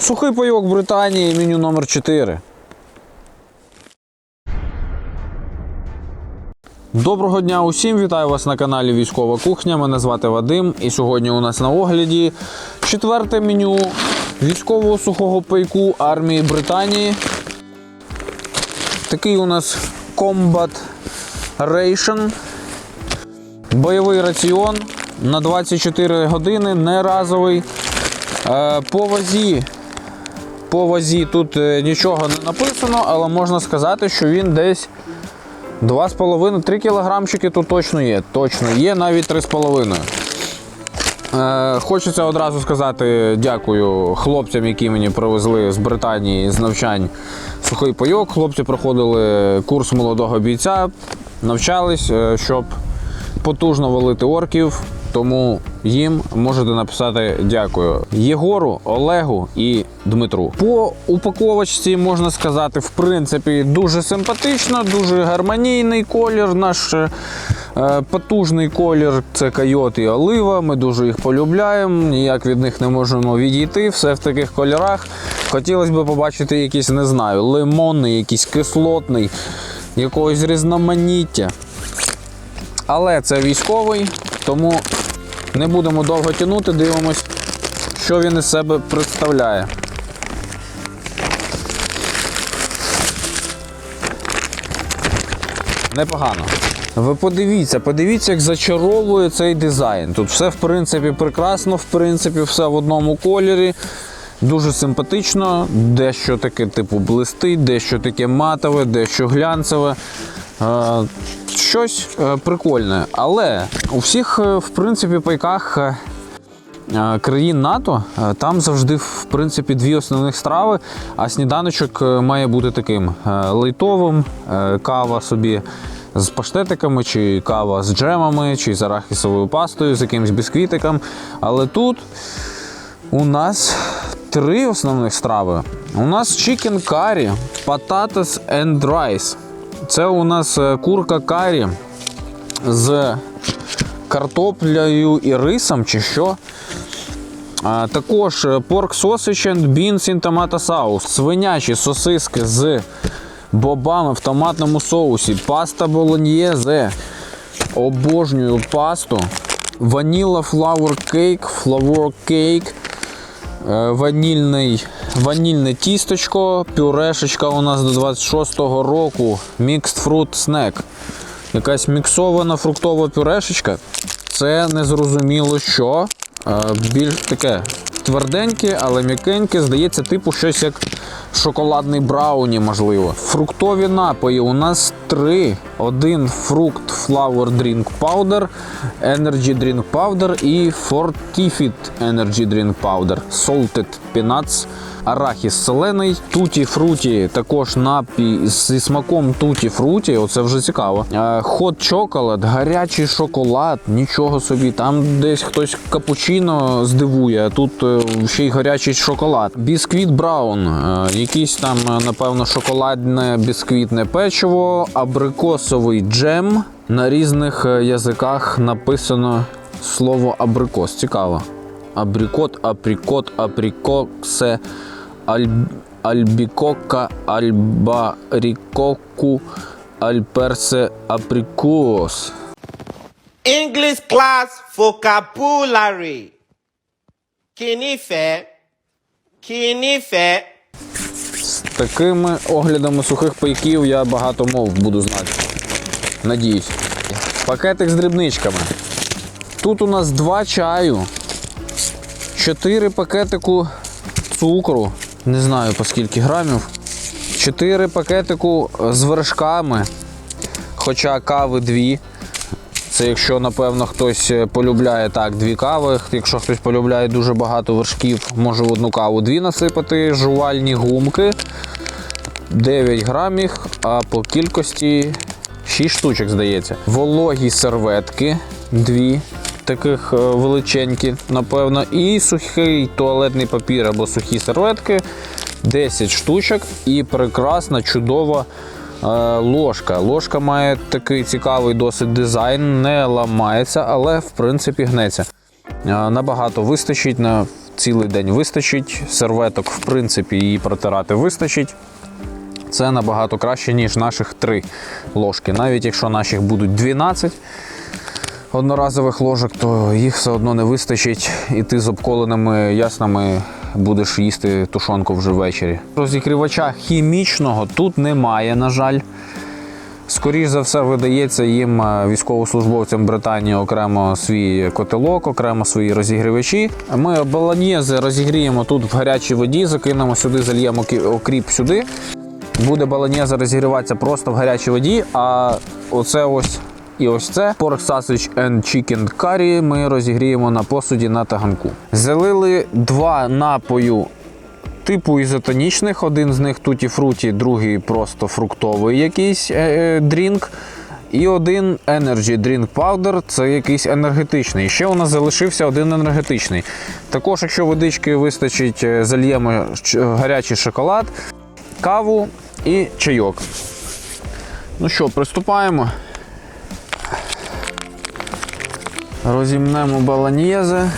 Сухий пайок Британії, меню номер 4. Доброго дня усім! Вітаю вас на каналі Військова Кухня. Мене звати Вадим. І сьогодні у нас на огляді четверте меню військового сухого пайку армії Британії. Такий у нас Combat Ration. Бойовий раціон на 24 години, не разовий. Е, По вазі, по вазі тут е, нічого не написано, але можна сказати, що він десь 2,5-3 кілограмчики тут точно є. Точно є, навіть 3,5. Е, Хочеться одразу сказати дякую хлопцям, які мені привезли з Британії з навчань сухий пайок. Хлопці проходили курс молодого бійця, навчались, е, щоб потужно валити орків. Тому їм можете написати дякую Єгору, Олегу і Дмитру. По упаковочці можна сказати, в принципі, дуже симпатично, дуже гармонійний колір. Наш е, потужний колір це койот і олива. Ми дуже їх полюбляємо. Ніяк від них не можемо відійти. Все в таких кольорах. Хотілося б побачити якийсь, не знаю, лимонний, якийсь кислотний, якогось різноманіття. Але це військовий, тому не будемо довго тягнути, дивимось, що він із себе представляє. Непогано. Ви подивіться, подивіться, як зачаровує цей дизайн. Тут все, в принципі, прекрасно, в принципі, все в одному кольорі. Дуже симпатично, дещо таке, типу, блистить, дещо таке матове, дещо глянцеве. Щось е, прикольне. Але у всіх, е, в принципі, пайках е, країн НАТО там завжди, в принципі, дві основних страви, а сніданочок має бути таким лайтовим, е, кава собі. З паштетиками, чи кава з джемами, чи з арахісовою пастою, з якимось бісквітиком. Але тут у нас три основних страви. У нас chicken curry, potatoes and rice. Це у нас е, курка карі з картоплею і рисом, чи що. Також е, pork sausage and beans in tomato sauce. Свинячі сосиски з бобами в томатному соусі. Паста болоньєзе. Обожнюю пасту. Ваніла flour cake, flour cake. Е, Ванільний, ванільне тісточко, пюрешечка у нас до 26-го року. Mixed fruit snack. Якась міксована фруктова пюрешечка. Це незрозуміло що. Е, Більш таке тверденьке, але м'якенькі. Здається, типу щось як шоколадний брауні, можливо. Фруктові напої у нас три: один фрукт Flower Drink Powder, Energy Drink Powder і Fortifit Energy Drink Powder, Salted Peanuts, арахіс солений, туті фруті, також напій зі смаком туті фруті. Оце вже цікаво. Хот чоколад, гарячий шоколад, нічого собі. Там десь хтось капучино здивує, а тут е, ще й гарячий шоколад. Бісквіт Браун, е, якийсь там, е, напевно, шоколадне бісквітне печиво, абрикосовий джем. На різних е, язиках написано слово абрикос. Цікаво. Абрикот, априкот, априкоксе, аль... альбікока, альбарікоку, альперсе, априкос. English class vocabulary. Kinife. Kinife. З такими оглядами сухих пайків я багато мов буду знати. Надіюсь. Пакетик з дрібничками. Тут у нас два чаю, чотири пакетику цукру, не знаю по скільки грамів, чотири пакетику з вершками, хоча кави дві. Це якщо, напевно, хтось е, полюбляє так, дві кави. Якщо хтось полюбляє дуже багато вершків, може в одну каву дві насипати, жувальні гумки. 9 грамів, а по кількості 6 штучок, здається. Вологі серветки, дві. Таких е, величенькі, напевно, і сухий туалетний папір або сухі серветки 10 штучок. І прекрасна, чудова е, ложка. Ложка має такий цікавий досить дизайн, не ламається, але в принципі гнеться. Е, Набагато вистачить на цілий день вистачить. Серветок, в принципі, її протирати вистачить. Це набагато краще, ніж наших три ложки. Навіть якщо наших будуть 12 одноразових ложок, то їх все одно не вистачить, і ти з обколеними яснами будеш їсти тушонку вже ввечері. Розігрівача хімічного тут немає, на жаль. Скоріше за все, видається їм е, військовослужбовцям Британії окремо свій котелок, окремо свої розігрівачі. Ми баланьєзи розігріємо тут в гарячій воді, закинемо сюди, зальємо окріп сюди. Буде баланьєза розігріватися просто в гарячій воді, а оце ось і ось це Pork Sausage and Chicken Curry ми розігріємо на посуді на таганку. Залили два напою типу ізотонічних. Один з них туті фруті, другий просто фруктовий якийсь е, е, дрінк. І один Energy Drink Powder це якийсь енергетичний. Ще у нас залишився один енергетичний. Також, якщо водички вистачить, е, зальємо гарячий шоколад, каву і чайок. Ну що, приступаємо. Розімнемо баланьєзи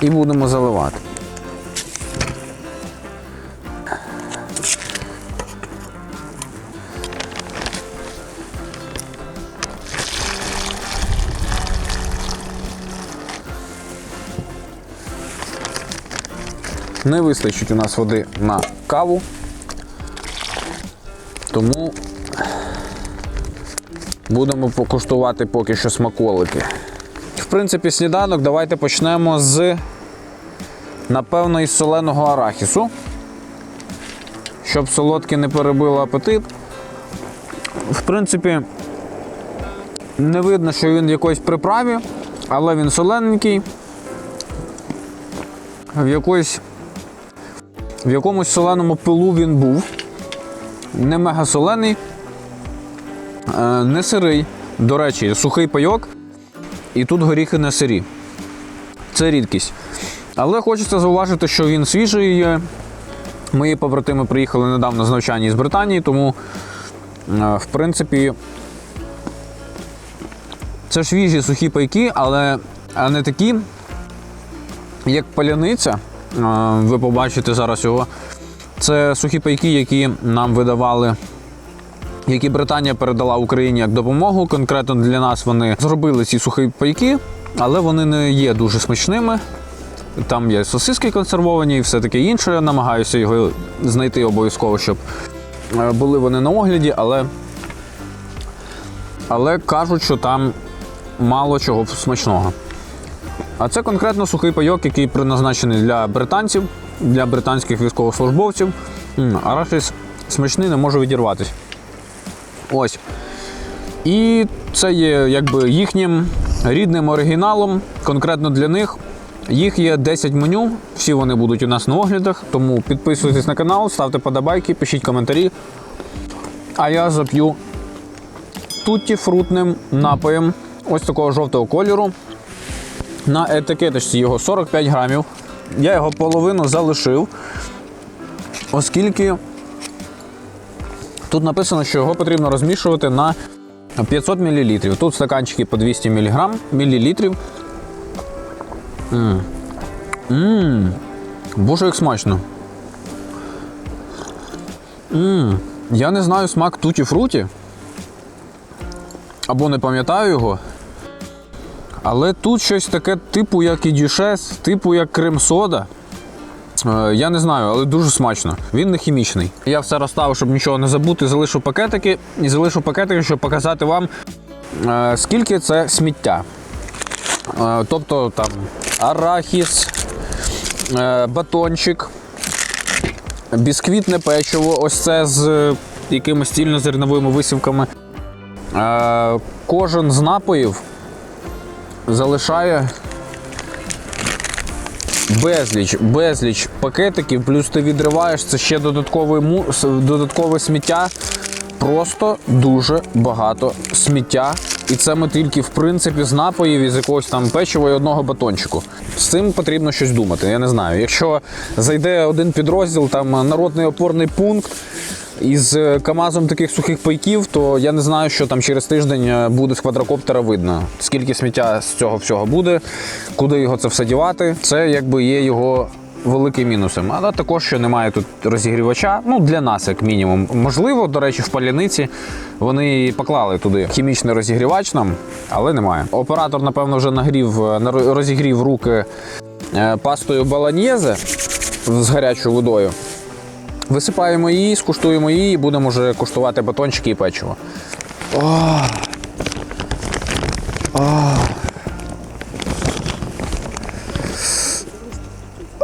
і будемо заливати. Не вистачить у нас води на каву, тому будемо покуштувати поки що смаколики. В принципі, сніданок давайте почнемо з, напевно, із соленого арахісу. Щоб солодке не перебило апетит. В принципі, не видно, що він в якоїсь приправі, але він солененький. В якоїсь в якомусь соленому пилу він був. Не мега солений, не сирий. До речі, сухий пайок, і тут горіхи не сирі. Це рідкість. Але хочеться зауважити, що він свіжий. є. Мої побратими приїхали недавно з навчання з Британії, тому, е, в принципі, це свіжі сухі пайки, але не такі, як паляниця. Е, Ви побачите зараз його. Це сухі пайки, які нам видавали, які Британія передала Україні як допомогу. Конкретно для нас вони зробили ці сухі пайки, але вони не є дуже смачними. Там є сосиски консервовані і все таке інше. Я Намагаюся його знайти обов'язково, щоб е, були вони на огляді, але, але кажуть, що там мало чого смачного. А це конкретно сухий пайок, який призначений для британців, для британських військовослужбовців. Арахіс смачний, не може відірватися. Ось. І це є якби їхнім рідним оригіналом, конкретно для них. Їх є 10 меню, всі вони будуть у нас на оглядах, тому підписуйтесь на канал, ставте подобайки, пишіть коментарі. А я зап'ю тутті фрутним напоєм ось такого жовтого кольору. На етикеточці його 45 грамів. Я його половину залишив, оскільки тут написано, що його потрібно розмішувати на 500 мл. Тут стаканчики по 200 мг, мілілітрів. М. М. Боже, як смачно. М. Я не знаю смак туті фруті. Або не пам'ятаю його. Але тут щось таке, типу як і дюшес, типу як крем-сода. Е, Я не знаю, але дуже смачно. Він не хімічний. Я все розставив, щоб нічого не забути. Залишу пакетики і залишу пакетики, щоб показати вам, е, скільки це сміття. Е, Тобто там арахіс, е, батончик, бісквітне печиво, ось це з е, якимись цільнозерновими висівками. Е, Кожен з напоїв залишає безліч, безліч пакетиків, плюс ти відриваєш це ще додатковий му, додаткове сміття. Просто дуже багато сміття. І це ми тільки в принципі з напоїв із якогось там печива і одного батончику. З цим потрібно щось думати. Я не знаю. Якщо зайде один підрозділ, там народний опорний пункт, із е, КАМАЗом таких сухих пайків, то я не знаю, що там через тиждень е, буде з квадрокоптера видно. Скільки сміття з цього всього буде, куди його це все дівати. Це якби є його великим мінусом. Але також, що немає тут розігрівача, ну для нас, як мінімум. Можливо, до речі, в паляниці вони поклали туди хімічний розігрівач нам, але немає. Оператор, напевно, вже нагрів, е, розігрів руки пастою баланьєзе з гарячою водою. Висипаємо її, скуштуємо її і будемо вже куштувати батончики і печиво. О! О!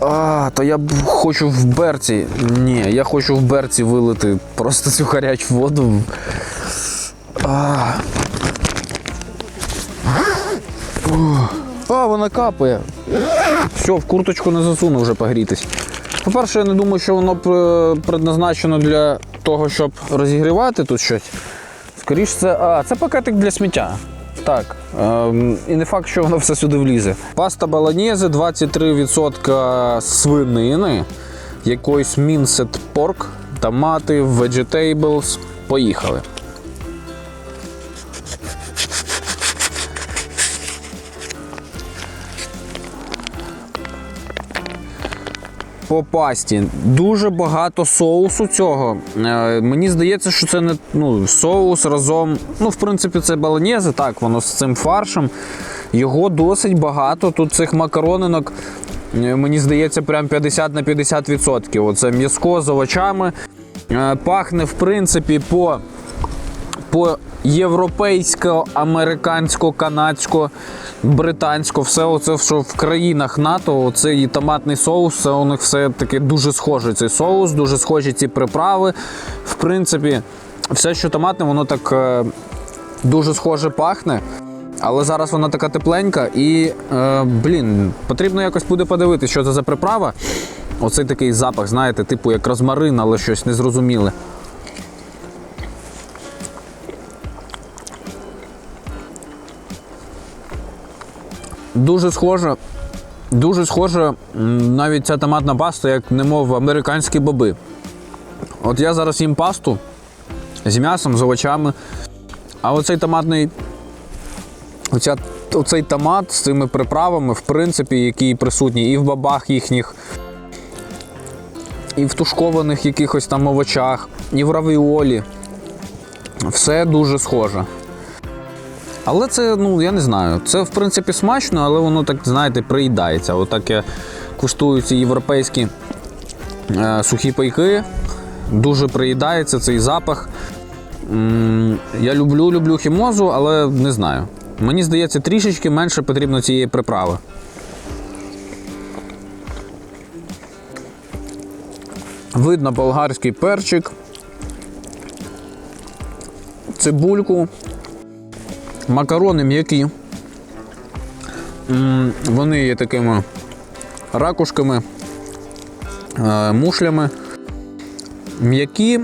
А, то я хочу в берці. Ні, я хочу в берці вилити просто цю гарячу воду. А, а вона капає. Все, в курточку не засуну вже погрітись. По-перше, я не думаю, що воно предназначено для того, щоб розігрівати тут щось. Скоріше, це. А, це пакетик для сміття. Так. Ем, і не факт, що воно все сюди влізе. Паста баланєзе, 23% свинини, якийсь мінсет порк, томати, vegetables. Поїхали. По пасті дуже багато соусу цього. Е, мені здається, що це не ну, соус разом. Ну, в принципі, це баланєзе, так, воно з цим фаршем. Його досить багато. Тут цих макаронинок, е, мені здається, прям 50 на 50%. Оце м'язко з овочами. Е, пахне, в принципі, по по європейсько, американсько, канадсько, британсько, все оце, що в країнах НАТО, оцей томатний соус, це у них все таки дуже схоже. Цей соус, дуже схожі ці приправи. В принципі, все, що томатне, воно так е, дуже схоже пахне. Але зараз вона така тепленька і, е, блін, потрібно якось буде подивитися, що це за приправа. Оцей такий запах, знаєте, типу як розмарин, але щось незрозуміле. Дуже схоже. Дуже схоже навіть ця томатна паста, як немов американські боби. От я зараз їм пасту з м'ясом, з овочами. А оцей томатний. Оця, оцей томат з цими приправами, в принципі, які присутні і в бабах їхніх, і в тушкованих якихось там овочах, і в равіолі. Все дуже схоже. Але це, ну я не знаю. Це в принципі смачно, але воно так, знаєте, приїдається. Отак я куштую ці європейські е, сухі пайки. Дуже приїдається цей запах. М, Я люблю, люблю хімозу, але не знаю. Мені здається, трішечки менше потрібно цієї приправи. Видно болгарський перчик, цибульку. Макарони м'які. Вони є такими ракушками, е, мушлями. М'які,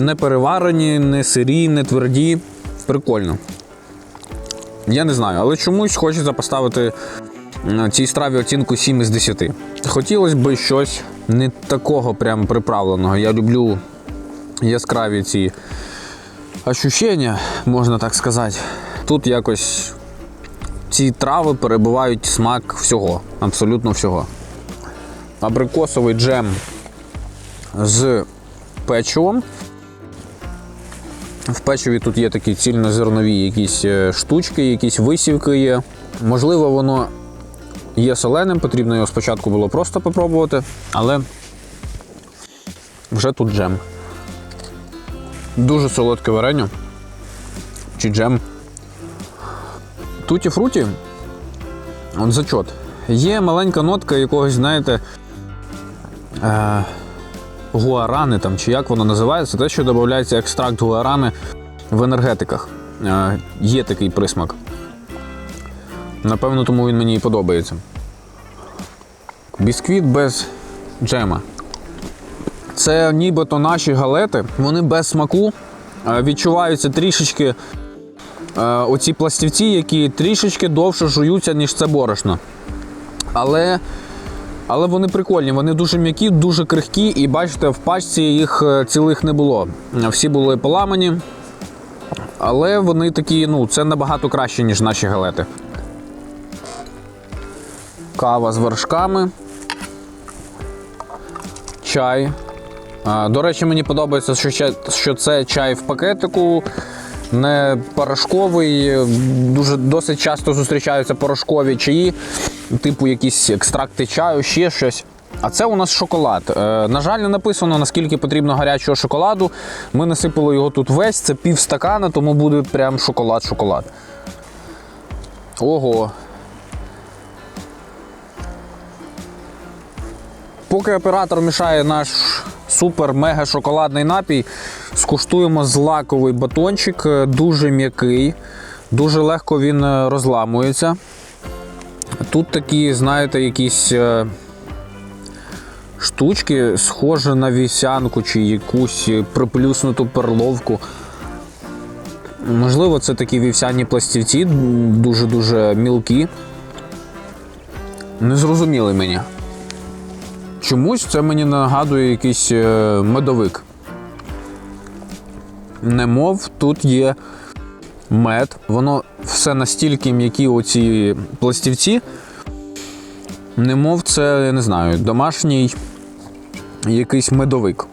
не переварені, не сирі, не тверді. Прикольно. Я не знаю, але чомусь хочеться поставити цій страві оцінку 7 із 10. Хотілося б щось не такого прям приправленого. Я люблю яскраві ці ощущення, можна так сказати. Тут якось ці трави перебувають смак всього, абсолютно всього. Абрикосовий джем з печивом. В печиві тут є такі цільнозернові якісь е, штучки, якісь висівки є. Можливо, воно є соленим, потрібно його спочатку було просто попробувати, але вже тут джем. Дуже солодке варення. Чи джем. Туті фруті. От зачот. Є маленька нотка якогось, знаєте, е, гуарани там, чи як воно називається, те, що додається екстракт гуарани в енергетиках. Е, є такий присмак. Напевно, тому він мені і подобається. Бісквіт без джема. Це нібито наші галети, вони без смаку. Е, Відчуваються трішечки оці пластівці, які трішечки довше жуються, ніж це борошно. Але Але вони прикольні, вони дуже м'які, дуже крихкі, і бачите, в пачці їх е, цілих не було. Всі були поламані. Але вони такі, ну, це набагато краще, ніж наші галети. Кава з вершками. Чай. До речі, мені подобається, що це чай в пакетику, не порошковий. Дуже досить часто зустрічаються порошкові чаї, типу якісь екстракти чаю, ще щось. А це у нас шоколад. Е, на жаль, не написано, наскільки потрібно гарячого шоколаду. Ми насипали його тут весь, це пів стакана, тому буде прям шоколад-шоколад. Ого. Поки оператор мішає наш супер-мега шоколадний напій, скуштуємо злаковий батончик, е, дуже м'який, дуже легко він е, розламується. Тут такі, знаєте, якісь е, штучки, схожі на вівсянку чи якусь приплюснуту перловку. Можливо, це такі вівсяні пластівці, дуже-дуже мілкі. Не зрозуміли мені. Чомусь це мені нагадує якийсь е, медовик. Немов тут є мед. Воно все настільки м'які оці пластівці. Немов це, я не знаю, домашній якийсь медовик.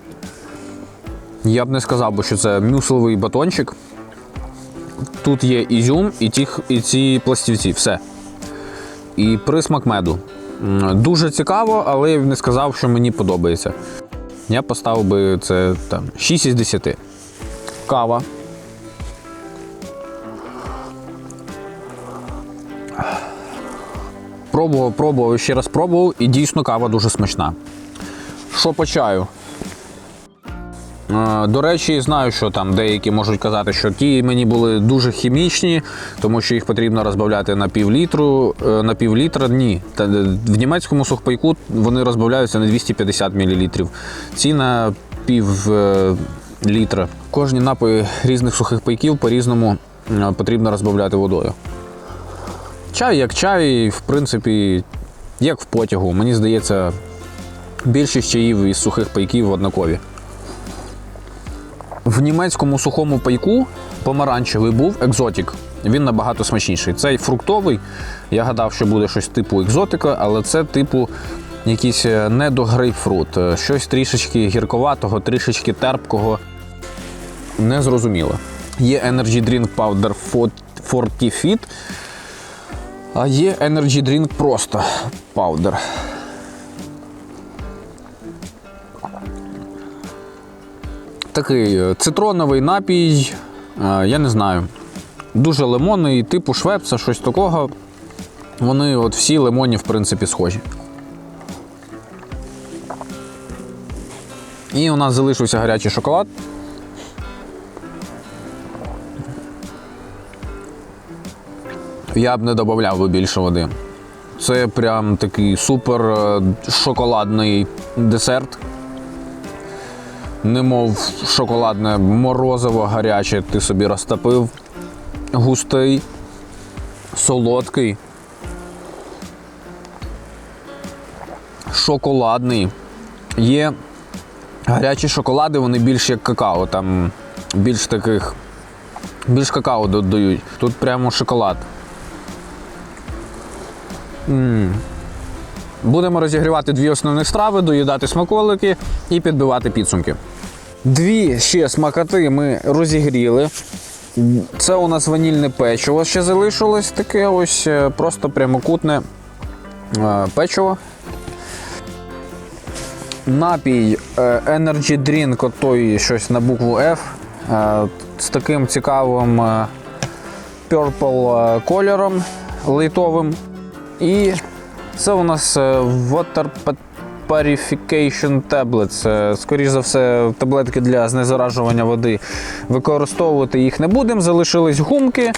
Я б не сказав, би, що це мюсловий батончик. Тут є ізюм і, ті, і ці пластівці. Все. І присмак меду. Дуже цікаво, але я б не сказав, що мені подобається. Я поставив би це там 6 із 10. Кава. Пробував, пробував ще раз пробував, і дійсно кава дуже смачна. Що по чаю? Е, До речі, знаю, що там деякі можуть казати, що ті мені були дуже хімічні, тому що їх потрібно розбавляти на пів літру. е, На пів літра ні. Е, В німецькому сухпайку вони розбавляються на 250 мл. Ці на пів літра. Кожні напої різних сухих пайків по-різному потрібно розбавляти водою. Чай як чай, в принципі, як в потягу. Мені здається, більшість чаїв із сухих пайків однакові. В німецькому сухому пайку помаранчевий був екзотік. Він набагато смачніший. Цей фруктовий. Я гадав, що буде щось типу екзотика, але це типу якийсь е, недогрейпфрут. Е, Щось трішечки гірковатого, трішечки терпкого. Незрозуміло. Є Energy Drink Powder Fo- 40 Fit, а є Energy Drink просто Powder. Такий е, цитроновий напій, е, я не знаю. Дуже лимонний, типу швепса, щось такого. Вони от всі лимонні, в принципі, схожі. І у нас залишився гарячий шоколад. Я б не додавав би більше води. Це прям такий супер е, шоколадний десерт немов шоколадне морозиво гаряче, ти собі розтопив. Густий, солодкий, шоколадний. Є гарячі шоколади, вони більш як какао, там більш таких, більш какао додають. Тут прямо шоколад. Будемо розігрівати дві основні страви, доїдати смаколики і підбивати підсумки. Дві ще смакоти ми розігріли. Це у нас ванільне печиво ще залишилось таке ось е, просто прямокутне е, печиво. Напій е, Energy Drink, той щось на букву F, з таким цікавим purple кольором лейтовим. І це у нас Water Purification Tablets. Е, Скоріш за все, таблетки для знезаражування води. Використовувати їх не будемо. Залишились гумки,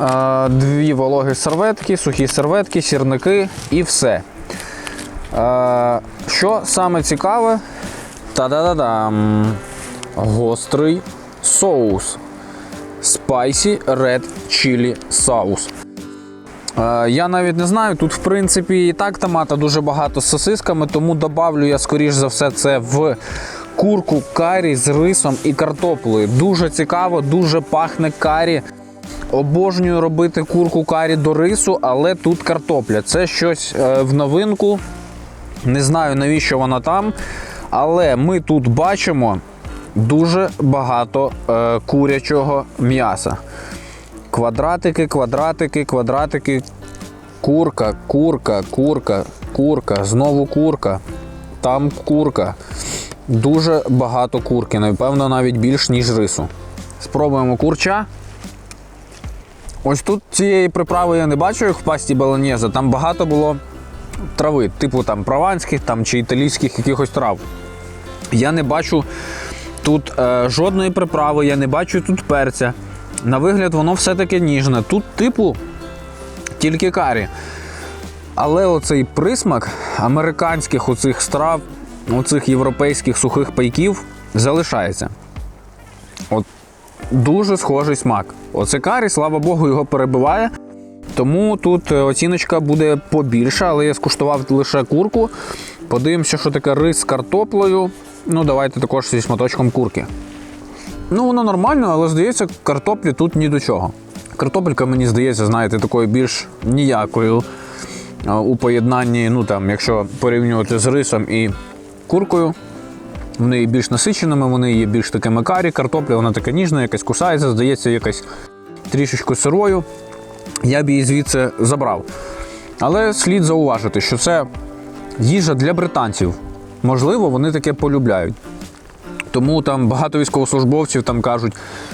е, дві вологі серветки, сухі серветки, сірники і все. Е, Що саме цікаве? Та-да-да-дам! Гострий соус. Spicy Red Chili Sauce. Е, Я навіть не знаю. Тут, в принципі, і так томата дуже багато з сосисками, тому добавлю я, скоріш за все, це в курку карі з рисом і картоплею. Дуже цікаво, дуже пахне карі. Обожнюю робити курку карі до рису, але тут картопля. Це щось е, в новинку. Не знаю, навіщо вона там. Але ми тут бачимо дуже багато е, курячого м'яса. Квадратики, квадратики, квадратики. Курка, курка, курка, курка, знову курка. Там курка. Дуже багато курки, напевно, навіть більш, ніж рису. Спробуємо курча. Ось тут цієї приправи я не бачу, як в пасті баланьєза. Там багато було трави, типу там прованських там, чи італійських якихось трав. Я не бачу тут е, жодної приправи, я не бачу тут перця. На вигляд, воно все-таки ніжне. Тут, типу, тільки карі. Але оцей присмак американських оцих страв, оцих європейських сухих пайків залишається. От дуже схожий смак. Оце карі, слава Богу, його перебиває. Тому тут е, оціночка буде побільша, але я скуштував лише курку. Подивимося, що таке рис з картоплею. Ну, давайте також зі шматочком курки. Ну, воно нормально, але здається, картоплі тут ні до чого. Картопелька, мені здається, знаєте, такою більш ніякою у поєднанні, ну там, якщо порівнювати з рисом і куркою. Вони є більш насиченими, вони є більш такими карі. Картопля, вона така ніжна, якась кусається, здається, якась трішечки сирою. Я б її звідси забрав. Але слід зауважити, що це їжа для британців. Можливо, вони таке полюбляють. Тому там багато військовослужбовців там кажуть,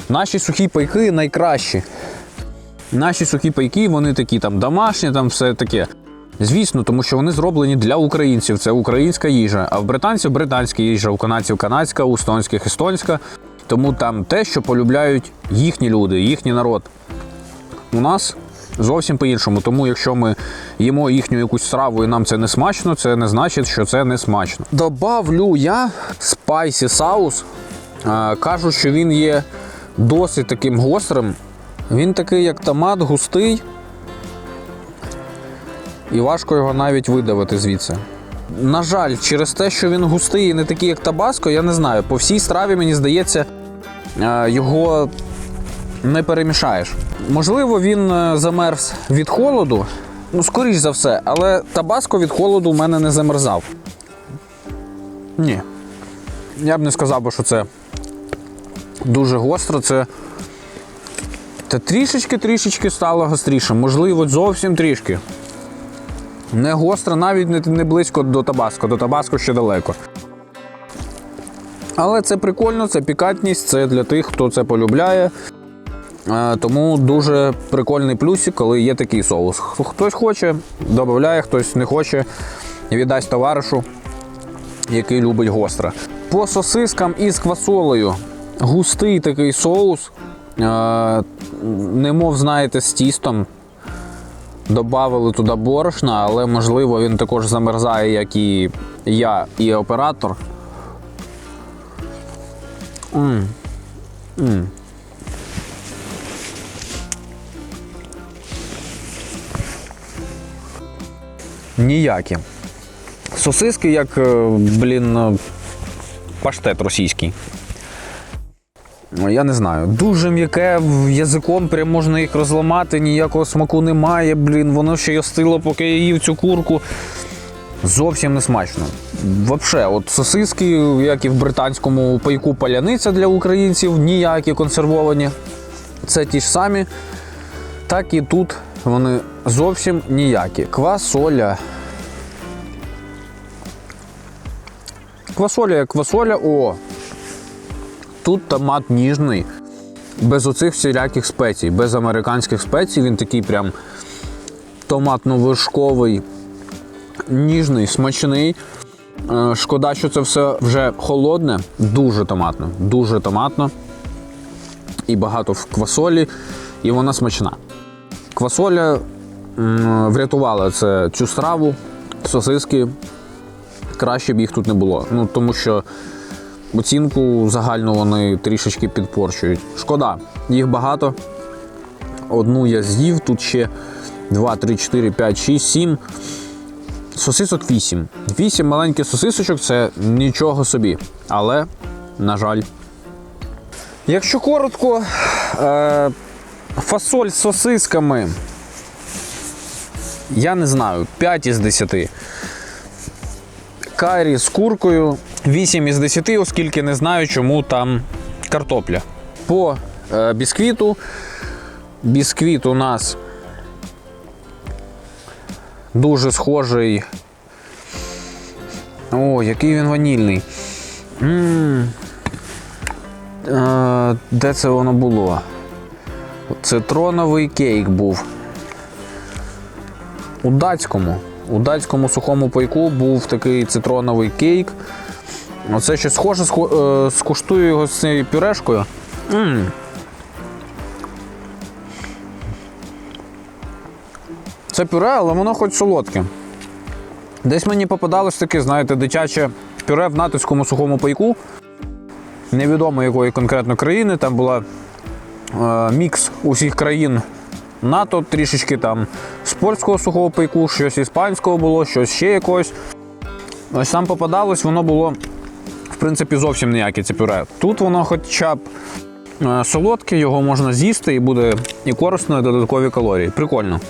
наші сухі пайки найкращі. Наші сухі пайки, вони такі там домашні, там все таке. Звісно, тому що вони зроблені для українців. Це українська їжа. А в британців британська їжа, у канадців канадська, у естонських естонська. Тому там те, що полюбляють їхні люди, їхній народ. У нас зовсім по-іншому. Тому якщо ми їмо їхню якусь страву і нам це не смачно, це не значить, що це не смачно. Добавлю я спайсі саус. Кажуть, що він є досить таким гострим. Він такий, як томат, густий. І важко його навіть видавити звідси. На жаль, через те, що він густий і не такий, як табаско, я не знаю. По всій страві, мені здається, його не перемішаєш. Можливо, він е, замерз від холоду. Ну, скоріш за все, але табаско від холоду в мене не замерзав. Ні. Я б не сказав, що це дуже гостро. Це та трішечки-трішечки стало гостріше. Можливо, зовсім трішки. Не гостро, навіть не близько до табаско. До табаско ще далеко. Але це прикольно, це пікантність, це для тих, хто це полюбляє. Е, Тому дуже прикольний плюсик, коли є такий соус. Хтось хоче, додає, хтось не хоче, віддасть товаришу, який любить гостре. По сосискам із квасолею густий такий соус, е, немов знаєте, з тістом. Добавили туди борошна, але можливо він також замерзає, як і я, і оператор. М. М. Ніякі. Сосиски, як, е, блін, е, паштет російський. Ну, Я не знаю. Дуже м'яке язиком, прям можна їх розламати, ніякого смаку немає, блін, воно ще й остило, поки я їв цю курку. Зовсім не смачно. Вообще, от сосиски, як і в британському пайку паляниця для українців, ніякі консервовані. Це ті ж самі. Так і тут вони зовсім ніякі. Квасоля. Квасоля як квасоля, о! Тут томат ніжний, без оцих всіляких спецій, без американських спецій. Він такий прям томатно-вишковий, ніжний, смачний. Е, Шкода, що це все вже холодне, дуже томатно, дуже томатно. І багато в квасолі, і вона смачна. Квасоля врятувала це, цю страву, сосиски. Краще б їх тут не було. Ну, тому що оцінку загальну вони трішечки підпорчують. Шкода, їх багато. Одну я з'їв, тут ще 2, 3, 4, 5, 6, 7. Сосисок 8. 8 маленьких сосисочок це нічого собі. Але, на жаль. Якщо коротко, е, фасоль з сосисками. Я не знаю, 5 із 10. Карі з куркою 8 із 10, оскільки не знаю, чому там картопля. По е, бісквіту. Бісквіт у нас дуже схожий. О, який він ванільний. м Е, де це воно було? Цитроновий кейк був. У датському. У датському сухому пайку був такий цитроновий кейк. Оце щось схоже, схо- е, скуштую його з цією пюрешкою. м Це пюре, але воно хоч солодке. Десь мені попадалось таке, знаєте, дитяче пюре в натовському сухому пайку. Невідомо якої конкретно країни. Там була мікс усіх країн НАТО, трішечки там з польського сухого пайку, щось іспанського було, щось ще якогось. Ось там попадалось, воно було, в принципі, зовсім ніяке це пюре. Тут воно хоча б е, солодке, його можна з'їсти і буде і корисно, і додаткові калорії. Прикольно.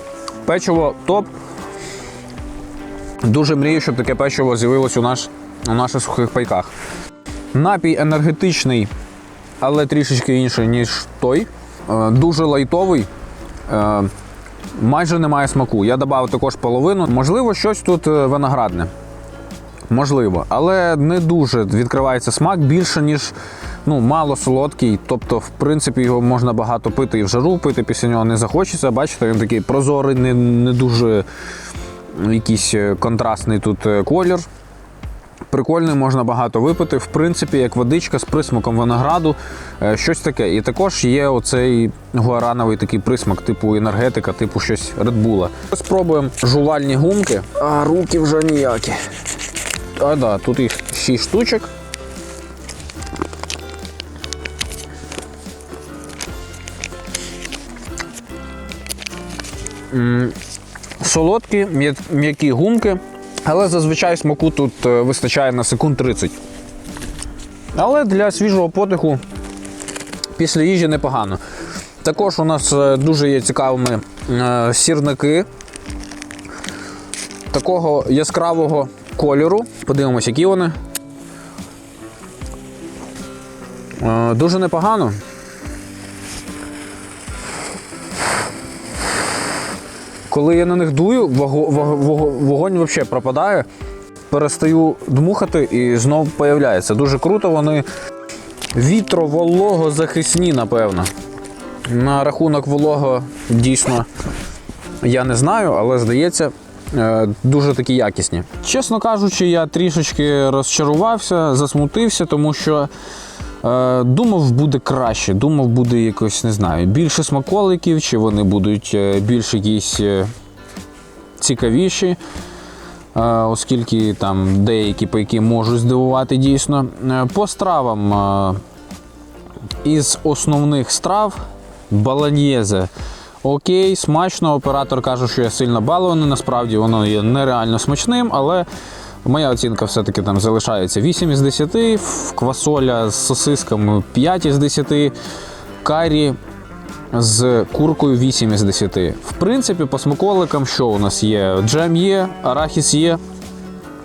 Печиво топ. Дуже мрію, щоб таке печиво з'явилось у, наш, у наших сухих пайках. Напій енергетичний, але трішечки інший, ніж той. Е, Дуже лайтовий. Е, Майже немає смаку. Я додав також половину. Можливо, щось тут е, виноградне. Можливо, але не дуже відкривається смак більше, ніж ну, мало солодкий. Тобто, в принципі, його можна багато пити і в жару пити, після нього не захочеться. Бачите, він такий прозорий, не, не дуже якийсь контрастний тут колір. Прикольний, можна багато випити. В принципі, як водичка з присмаком винограду, е, щось таке. І також є оцей гуарановий такий присмак, типу енергетика, типу щось Редбула. Спробуємо жувальні гумки, а руки вже ніякі. А да, тут їх 6 штучок. Солодкі, м'які гумки, але зазвичай смаку тут е, вистачає на секунд 30. Але для свіжого подиху після їжі непогано. Також у нас е, дуже є цікавими е, сірники такого яскравого кольору. Подивимось, які вони. Дуже непогано. Коли я на них дую, вого- вого- вого- вогонь взагалі пропадає. Перестаю дмухати і знов появляється. Дуже круто, вони вітро-волого-захисні, напевно. На рахунок волого дійсно я не знаю, але здається, е, дуже такі якісні. Чесно кажучи, я трішечки розчарувався, засмутився, тому що думав, буде краще. Думав, буде якось, не знаю, більше смаколиків, чи вони будуть е, більш якісь е, цікавіші. е, Оскільки там деякі пайки можуть здивувати дійсно. Е, По стравам е, із основних страв баланьєзе. Окей, смачно. Оператор каже, що я сильно балований. Насправді воно є нереально смачним, але моя оцінка все-таки там залишається 8 із 10, квасоля з сосисками 5 із 10, карі з куркою 8 із 10. В принципі, по смаколикам що у нас є? Джем є, арахіс є.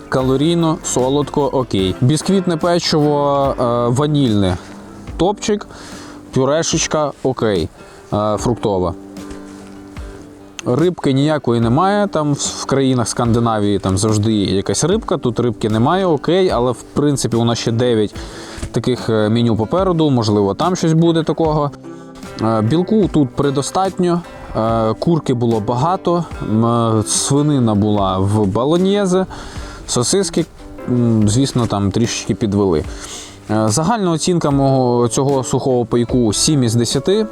Калорійно, солодко, окей. Бісквітне печиво, е, ванільне, топчик, пюрешечка, окей, е, фруктова. Рибки ніякої немає. Там в- країнах Скандинавії там завжди якась рибка. Тут рибки немає, окей, але в принципі у нас ще 9 таких е, меню попереду. Можливо, там щось буде такого. Е, Білку тут предостатньо. Е, Курки було багато, свинина була в балоньєзе, сосиски, звісно, там трішечки підвели. Загальна оцінка мого цього сухого пайку 7 із 10. Е,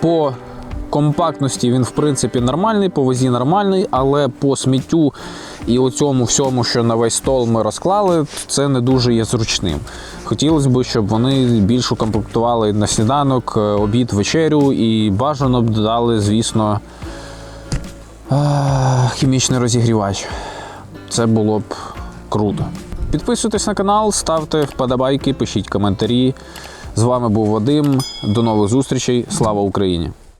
По компактності він, в принципі, нормальний, по вазі нормальний, але по сміттю і оцьому всьому, що на весь стол ми розклали, це не дуже є зручним. Хотілося б, щоб вони більш укомплектували на сніданок, е, обід, вечерю і бажано б додали, звісно, хімічний розігрівач. Це було б круто. Підписуйтесь на канал, ставте вподобайки, пишіть коментарі. З вами був Вадим. До нових зустрічей. Слава Україні!